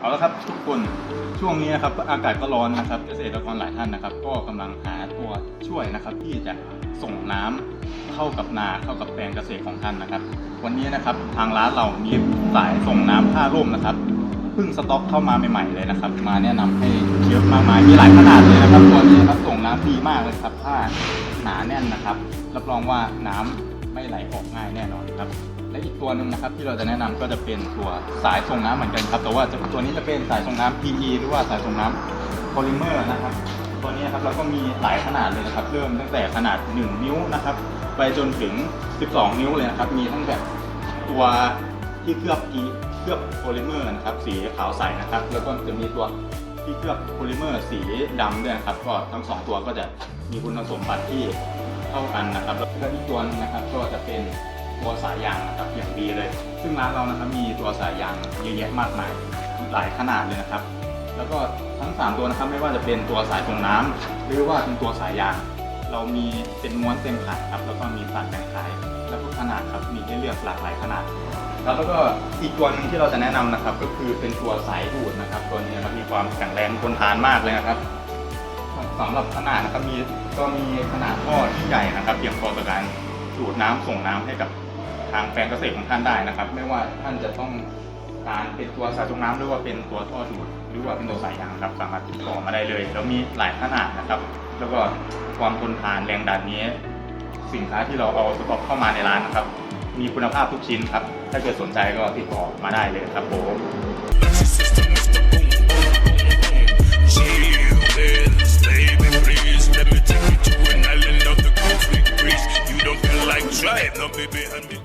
เอาละครับทุกคนช่วงนี้นะครับอากาศก็ร้อนนะครับเกษตรกรหลายท่านนะครับ ก็กำลังหาตัวช่วยนะครับ ที่จะส่งน้ำเข้ากับนาเข้ากับแปลงเกษตรของท่านนะครับ วันนี้นะครับทางร้านเรามีสายส่งน้ำผ้าร่มนะครับเพิ่งสต็อกเข้ามาใหม่ๆเลยนะครับ มาแนะนำให้เยอะมากมายมีหลายขนาดเลยนะครับตัวนี้นะครับส่งน้ำดีมากเลยครับผ้าหนาแน่นนะครับ รับรองว่าน้ำ ไม่ไหลออกง่ายแน่นอนครับและอีกตัวหนึ่งนะครับที่เราจะแนะนำก็จะเป็นตัวสายส่งน้ำเหมือนกันครับ แต่ว่าจะตัวนี้จะเป็นสายส่งน้ำ PE หรือว่าสายส่งน้ำโพลิเมอร์นะครับตัวนี้ครับเราก็มีหลายขนาดเลยนะครับ เริ่มตั้งแต่ขนาด 1 นิ้วนะครับไปจนถึง 12 นิ้วเลยนะครับ มีทั้งแบบตัวที่เคลือบ E เคลือบโพลิเมอร์นะครับสีขาวใสนะครับ แล้วก็จะมีตัวที่เคลือบโพลิเมอร์สีดำด้วยนะครับ ก็ทั้งสองตัวก็จะมีคุณสมบัติที่ เท่ากันนะครับแล้วก็อีกตัวนึงนะครับก็จะเป็นตัวสายยางนะครับอย่างดีเลย ซึ่งร้านเรานะครับมีตัวสายยางเยอะแยะมากมายหลายขนาดเลยนะครับ แล้วก็ทั้ง 3 ตัวนะครับไม่ว่าจะเป็นตัวสายส่งน้ำหรือว่าเป็นตัวสายยาง เรามีเป็นม้วนเต็มขายครับแล้วก็มีตัดแบ่งขาย แล้วก็ขนาดครับมีให้เลือกหลากหลายขนาดแล้วก็อีกตัวหนึงที่เราจะแนะนำนะครับ ก็คือเป็นตัวสายดูดนะครับ ตัวนี้นะครับมีความแข็งแรงทนทานมากเลยนะครับ สำหรับขนาดนะครับมีก็มีขนาดท่อที่ใหญ่นะครับเพียงพอต่อการดูดน้ำส่งน้ำให้กับทางแปลงเกษตรของท่านได้นะครับ ไม่ว่าท่านจะต้องการเป็นตัวสายส่งน้ำหรือว่าเป็นตัวท่อดูดหรือว่าเป็นตัวสายยางครับสามารถติดต่อมาได้เลยแล้วมีหลายขนาดนะครับ แล้วก็ความทนทานแรงดันนี้ สินค้าที่เราเอาสต็อกเข้ามาในร้านนะครับ มีคุณภาพทุกชิ้นครับ ถ้าเกิดสนใจก็ติดต่อมาได้เลยครับผม climb, don't behind me.